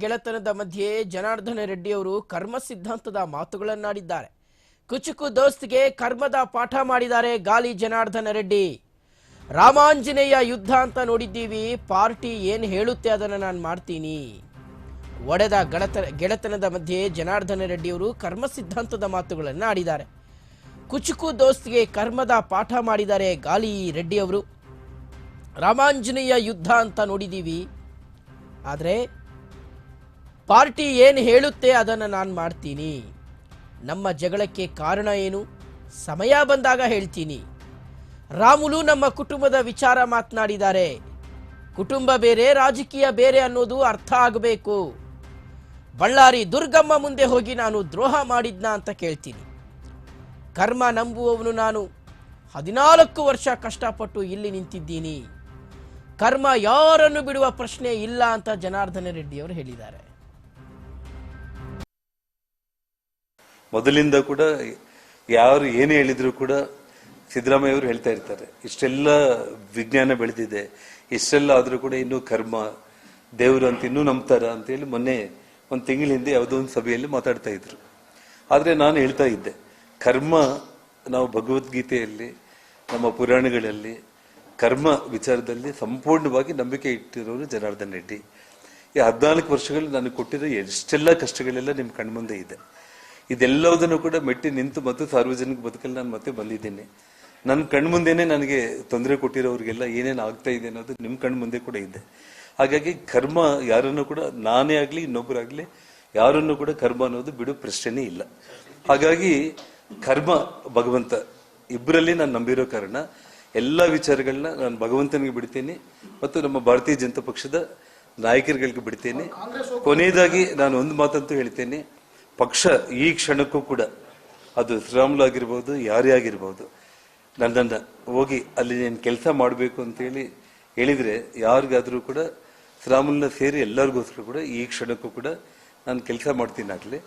ಗೆಳೆತನದ ಮಧ್ಯೆ ಜನಾರ್ದನ ರೆಡ್ಡಿ ಅವರು ಕರ್ಮ ಸಿದ್ಧಾಂತದ ಮಾತುಗಳನ್ನಾಡಿದ್ದಾರೆ. ಕುಚುಕು ದೋಸ್ತಿಗೆ ಕರ್ಮದ ಪಾಠ ಮಾಡಿದ್ದಾರೆ ಗಾಲಿ ಜನಾರ್ದನ ರೆಡ್ಡಿ. ರಾಮಾಂಜನೇಯ ಯುದ್ಧ ಅಂತ ನೋಡಿದ್ದೀವಿ, ಪಾರ್ಟಿ ಏನು ಹೇಳುತ್ತೆ ಅದನ್ನು ನಾನು ಮಾಡ್ತೀನಿ. ಒಡೆದ ಗೆಳತ, ಗೆಳೆತನದ ಮಧ್ಯೆ ಜನಾರ್ದನ ರೆಡ್ಡಿಯವರು ಕರ್ಮ ಸಿದ್ಧಾಂತದ ಮಾತುಗಳನ್ನು ಆಡಿದ್ದಾರೆ. ಕುಚುಕು ದೋಸ್ತಿಗೆ ಕರ್ಮದ ಪಾಠ ಮಾಡಿದ್ದಾರೆ ಗಾಲಿ ರೆಡ್ಡಿಯವರು. ರಾಮಾಂಜನೇಯ ಯುದ್ಧ ಅಂತ ನೋಡಿದ್ದೀವಿ. ಆದರೆ ಪಾರ್ಟಿ ಏನು ಹೇಳುತ್ತೆ ಅದನ್ನು ನಾನು ಮಾಡ್ತೀನಿ. ನಮ್ಮ ಜಗಳಕ್ಕೆ ಕಾರಣ ಏನು? ಸಮಯ ಬಂದಾಗ ಹೇಳ್ತೀನಿ. ರಾಮುಲು ನಮ್ಮ ಕುಟುಂಬದ ವಿಚಾರ ಮಾತನಾಡಿದ್ದಾರೆ. ಕುಟುಂಬ ಬೇರೆ, ರಾಜಕೀಯ ಬೇರೆ ಅನ್ನೋದು ಅರ್ಥ ಆಗಬೇಕು. ಬಳ್ಳಾರಿ ದುರ್ಗಮ್ಮ ಮುಂದೆ ಹೋಗಿ ನಾನು ದ್ರೋಹ ಮಾಡಿದ್ನ ಅಂತ ಕೇಳ್ತೀನಿ. ಕರ್ಮ ನಂಬುವವನು ನಾನು. ಹದಿನಾಲ್ಕು ವರ್ಷ ಕಷ್ಟಪಟ್ಟು ಇಲ್ಲಿ ನಿಂತಿದ್ದೀನಿ. ಕರ್ಮ ಯಾರನ್ನು ಬಿಡುವ ಪ್ರಶ್ನೆ ಇಲ್ಲ ಅಂತ ಜನಾರ್ದನ ರೆಡ್ಡಿಯವರು ಹೇಳಿದ್ದಾರೆ. ಮೊದಲಿಂದ ಕೂಡ ಯಾರು ಏನೇ ಹೇಳಿದ್ರು ಕೂಡ ಸಿದ್ದರಾಮಯ್ಯ ಅವರು ಹೇಳ್ತಾ ಇರ್ತಾರೆ, ಇಷ್ಟೆಲ್ಲ ವಿಜ್ಞಾನ ಬೆಳೆದಿದೆ, ಇಷ್ಟೆಲ್ಲ ಆದರೂ ಕೂಡ ಇನ್ನೂ ಕರ್ಮ, ದೇವರು ಅಂತ ಇನ್ನೂ ನಂಬ್ತಾರ? ಅಂತ ಹೇಳಿ ಮೊನ್ನೆ ಒಂದು ತಿಂಗಳ ಹಿಂದೆ ಯಾವುದೋ ಒಂದು ಸಭೆಯಲ್ಲಿ ಮಾತಾಡ್ತಾ ಇದ್ರು. ಆದರೆ ನಾನು ಹೇಳ್ತಾ ಇದ್ದೆ, ಕರ್ಮ ನಾವು ಭಗವದ್ಗೀತೆಯಲ್ಲಿ, ನಮ್ಮ ಪುರಾಣಗಳಲ್ಲಿ, ಕರ್ಮ ವಿಚಾರದಲ್ಲಿ ಸಂಪೂರ್ಣವಾಗಿ ನಂಬಿಕೆ ಇಟ್ಟಿರೋರು ಜನಾರ್ದನ್ ರೆಡ್ಡಿ. ಈ ಹದಿನಾಲ್ಕು ವರ್ಷಗಳು ನನಗೆ ಕೊಟ್ಟಿರೋ ಎಷ್ಟೆಲ್ಲ ಕಷ್ಟಗಳೆಲ್ಲ ನಿಮ್ಮ ಕಣ್ಮುಂದೆ ಇದೆ. ಇದೆಲ್ಲದನ್ನು ಕೂಡ ಮೆಟ್ಟಿ ನಿಂತು ಮತ್ತು ಸಾರ್ವಜನಿಕ ಬದುಕಲ್ಲಿ ನಾನು ಮತ್ತೆ ಬಂದಿದ್ದೇನೆ. ನನ್ನ ಕಣ್ಮುಂದೆನೆ ನನಗೆ ತೊಂದರೆ ಕೊಟ್ಟಿರೋರಿಗೆಲ್ಲ ಏನೇನು ಆಗ್ತಾ ಇದೆ ಅನ್ನೋದು ನಿಮ್ಮ ಕಣ್ಮುಂದೆ ಕೂಡ ಇದೆ. ಹಾಗಾಗಿ ಕರ್ಮ ಯಾರನ್ನು ಕೂಡ ನಾನೇ ಆಗಲಿ ಇನ್ನೊಬ್ಬರಾಗಲಿ ಯಾರನ್ನು ಕೂಡ ಕರ್ಮ ಅನ್ನೋದು ಬಿಡು ಪ್ರಶ್ನೆ ಇಲ್ಲ. ಹಾಗಾಗಿ ಕರ್ಮ, ಭಗವಂತ ಇಬ್ಬರಲ್ಲಿ ನಾನು ನಂಬಿರೋ ಕಾರಣ ಎಲ್ಲ ವಿಚಾರಗಳನ್ನ ನಾನು ಭಗವಂತನಿಗೆ ಬಿಡ್ತೀನಿ ಮತ್ತು ನಮ್ಮ ಭಾರತೀಯ ಜನತಾ ಪಕ್ಷದ ನಾಯಕರುಗಳಿಗೆ ಬಿಡ್ತೇನೆ. ಕೊನೆಯದಾಗಿ ನಾನು ಒಂದು ಮಾತಂತೂ ಹೇಳ್ತೇನೆ. ಪಕ್ಷ ಈ ಕ್ಷಣಕ್ಕೂ ಕೂಡ ಅದು ಶ್ರೀರಾಮುಲು ಆಗಿರ್ಬೋದು ಯಾರೇ ಆಗಿರ್ಬೋದು ನನ್ನನ್ನು ಹೋಗಿ ಅಲ್ಲಿ ನೀನು ಕೆಲಸ ಮಾಡಬೇಕು ಅಂತೇಳಿ ಹೇಳಿದರೆ ಯಾರಿಗಾದರೂ ಕೂಡ ಶ್ರೀರಾಮುಲನ್ನ ಸೇರಿ ಎಲ್ಲರಿಗೋಸ್ಕರ ಕೂಡ ಈ ಕ್ಷಣಕ್ಕೂ ಕೂಡ ನಾನು ಕೆಲಸ ಮಾಡ್ತೀನಿ ಆಗಲಿ.